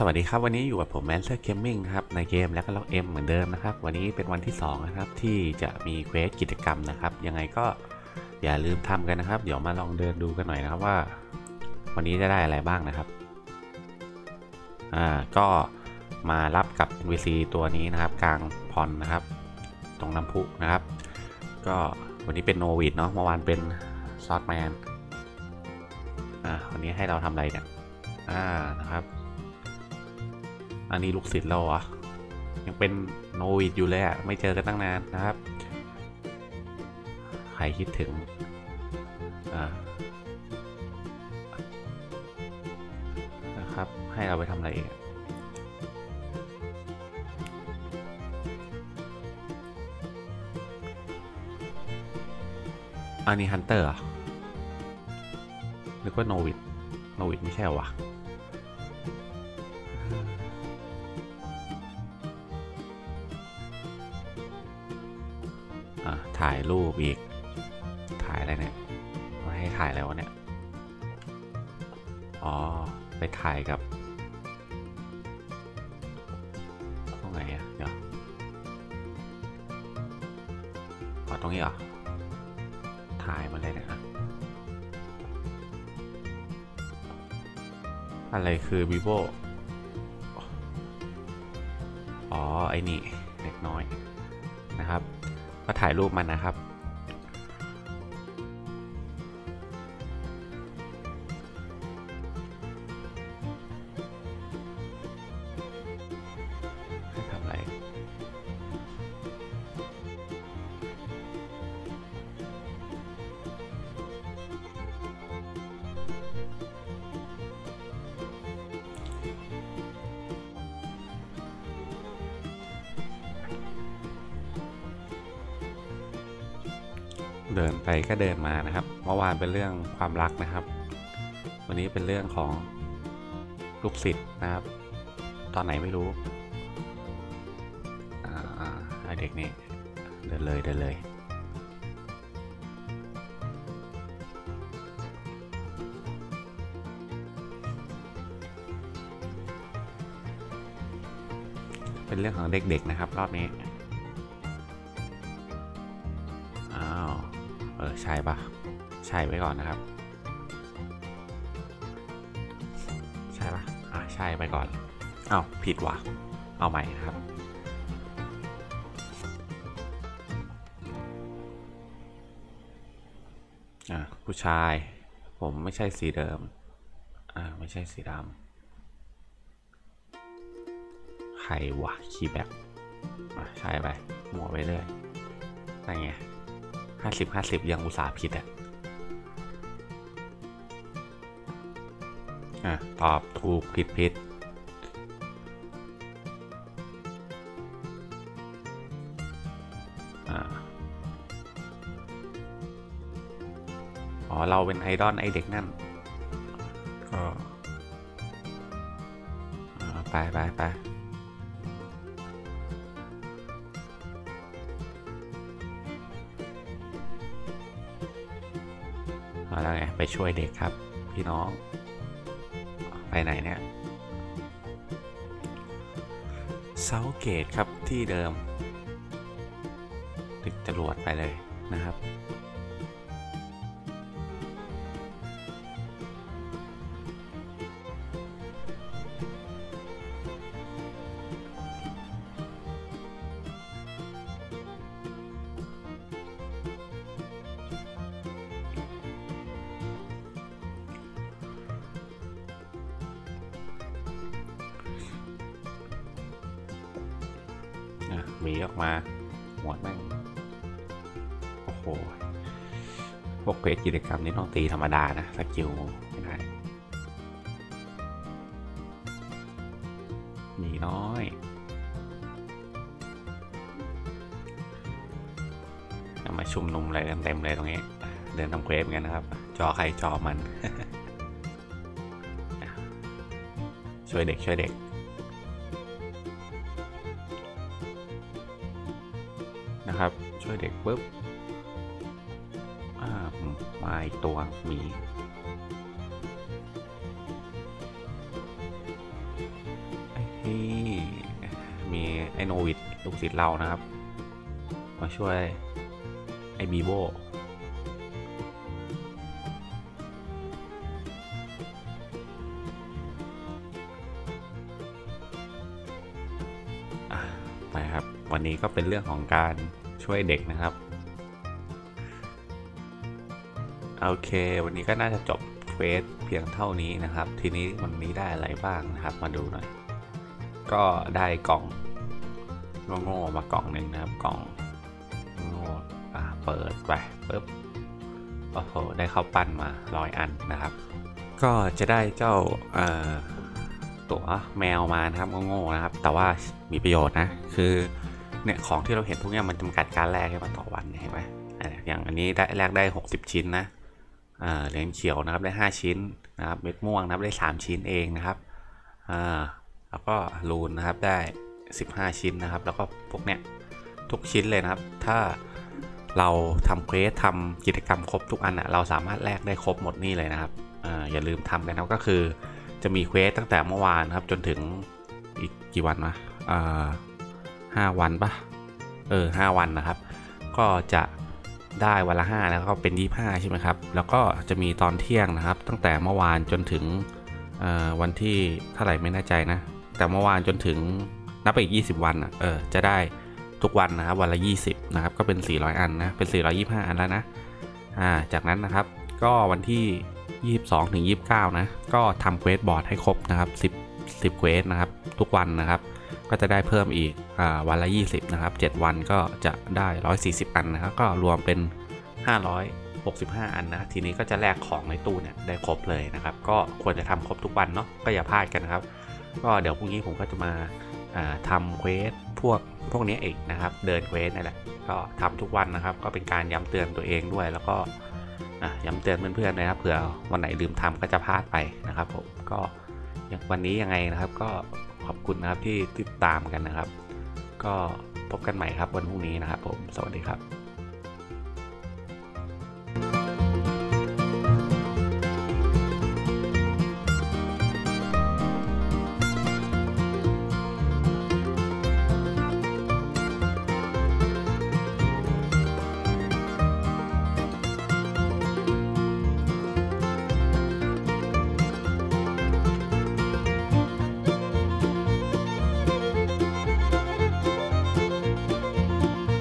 สวัสดีครับ วันนี้อยู่กับผมแมนเซอร์เกมมิ่งนะครับ ในเกมแล้วก็ล็อกเอ็มเหมือนเดิมนะครับ วันนี้เป็นวันที่ 2 นะครับ ที่จะมีเควสกิจกรรมนะครับ ยังไงก็อย่าลืมทำกันนะครับ เดี๋ยวมาลองเดินดูกันหน่อยนะครับว่า วันนี้จะได้อะไรบ้างนะครับอ่าก็มารับกับ NPC ตัวนี้นะครับ กลางพรนะครับ ตรงน้ำพุนะครับ ก็วันนี้เป็นโนวิดเนาะเมื่อวานเป็นซอสแมนอ่าวันนี้ให้เราทำอะไรเนี่ยอ่านะครับ อันนี้ลูกศิษย์เราอะยังเป็นโนวิดอยู่เลยอะไม่เจอกันตั้งนานนะครับ ใครคิดถึงอ่านะครับ ให้เราไปทำอะไรเองอันนี้ฮันเตอร์อะนึกว่าโนวิดโนวิดไม่ใช่หรอวะ ถ่ายรูปอีก ถ่ายอะไรเนี่ยมาให้ถ่ายแล้วะเนี่ย อ๋อ ไปถ่ายกับตรงไหนอะเดี๋ยวอ๋อตรงนี้เหรอ ถ่ายมาเลยเนะอะอะไรคือ vivo อ๋อ ไอ้นี่เด็กน้อยนะครับ ก็ถ่ายรูปมันนะครับ เดินไปก็เดินมานะครับ เมื่อวานเป็นเรื่องความรักนะครับ วันนี้เป็นเรื่องของลูกศิษย์นะครับ ตอนไหนไม่รู้อ่าอ่าไอเด็กนี่เดินเลยเดินเลย เป็นเรื่องของเด็กๆนะครับ รอบนี้ เออ ใช่ปะใช่ไว้ก่อนนะครับ ใช่ปะอะใช่ไปก่อน เอ้าผิดว่ะ เอาใหม่นะครับ อะผู้ชาย ผมไม่ใช่สีเดิม อ่า ไม่ใช่สีดำใครวะคีแบ็กใช่ไป หมัวไปเรื่อยนั่นไง ห้าสิบห้าสิบยังอุตส่าห์ผิดอะอะ ตอบถูกผิดผิดอ่าอ๋อ เราเป็นไอดอลไอเด็กนั่นก็อ่าไปไปไป มาแล้วไงไปช่วยเด็กครับ พี่น้อง ไปไหนเนี่ยเซาเกตครับที่เดิมติดจรวดไปเลยนะครับ หมีออกมาหมดแม่งโอ้โหพวกเควสกิจกรรมนี่ต้องตีธรรมดานะสกิลไม่ได้หมีน้อยเอามาชุมนุมอะไรเต็มเลยตรงนี้ เดินทำเควสกันนะครับ จอใครจอมัน ช่วยเด็กช่วยเด็ก นะครับ ช่วยเด็กปุ๊บมาอีกตัวหมีอไอโนวิดลูกศิษย์เรานะครับ มาช่วยไอบีโบอะไปครับ วันนี้ก็เป็นเรื่องของการ ช่วยเด็กนะครับ โอเค วันนี้ก็น่าจะจบเควสเพียงเท่านี้นะครับ ทีนี้วันนี้ได้อะไรบ้างนะครับ มาดูหน่อย ก็ได้กล่องโง่ๆมากล่องหนึ่งนะครับ กล่องโง่อ่าเปิดไปปุ๊บโอ้โหได้ข้าวปั้นมาร้อยอันนะครับ ก็จะได้เจ้าเอ่อตัวแมวมานะครับโง่ๆนะครับ แต่ว่ามีประโยชน์นะ คือ เนี่ยของที่เราเห็นพวกนี้มันจำกัดการแลกให้มันต่อวันเห็นไหมอย่างอันนี้ได้แลกได้ 60 ชิ้นนะเหรียญเขียวนะครับได้ 5 ชิ้นนะครับเม็ดม่วงนะครับได้ 3 ชิ้นเองนะครับอ่าแล้วก็รูนนะครับได้ 15 ชิ้นนะครับ แล้วก็พวกเนี้ยทุกชิ้นเลยนะครับ ถ้าเราทำเควสทำกิจกรรมครบทุกอันอะเราสามารถแลกได้ครบหมดนี่เลยนะครับออย่าลืมทำกันนะก็คือจะมีเควสตั้งแต่เมื่อวานครับจนถึงอีกกี่วันนะ อ่าห้าวันปะเออห้าวันนะครับ ก็จะได้วันละ5แล้วก็เป็น 25 ใช่ไหมครับ แล้วก็จะมีตอนเที่ยงนะครับ ตั้งแต่เมื่อวานจนถึงวันที่เท่าไหร่ไม่แน่ใจนะ แต่เมื่อวานจนถึงนับไปอีก 20 วันอะเออจะได้ทุกวันนะครับวันละ 20 นะครับ ก็เป็น 400 อันนะเป็น 425 อันแล้วนะอ่าจากนั้นนะครับก็วันที่ 22ถึง29 นะ ก็ทำเควสบอร์ดให้ครบนะครับ 10 10เควสนะครับ ทุกวันนะครับ ก็จะได้เพิ่มอีก วันละ 20 นะครับ 7 วันก็จะได้ 140 อันนะครับ ก็รวมเป็น 565 อันนะ ทีนี้ก็จะแลกของในตู้เนี่ยได้ครบเลยนะครับ ก็ควรจะทำครบทุกวันเนาะ ก็อย่าพลาดกันนะครับ ก็เดี๋ยวพรุ่งนี้ผมก็จะมาอ่าทำเควสพวกพวกนี้อีกนะครับ เดินเควสนี่แหละ ก็ทำทุกวันนะครับ ก็เป็นการย้ำเตือนตัวเองด้วย แล้วก็อะย้ำเตือนเพื่อนๆนะครับ เผื่อวันไหนลืมทำก็จะพลาดไปนะครับผม ก็อย่างวันนี้ยังไงนะครับ ก็ขอบคุณนะครับที่ติดตามกันนะครับ ก็พบกันใหม่ครับวันพรุ่งนี้นะครับผม สวัสดีครับ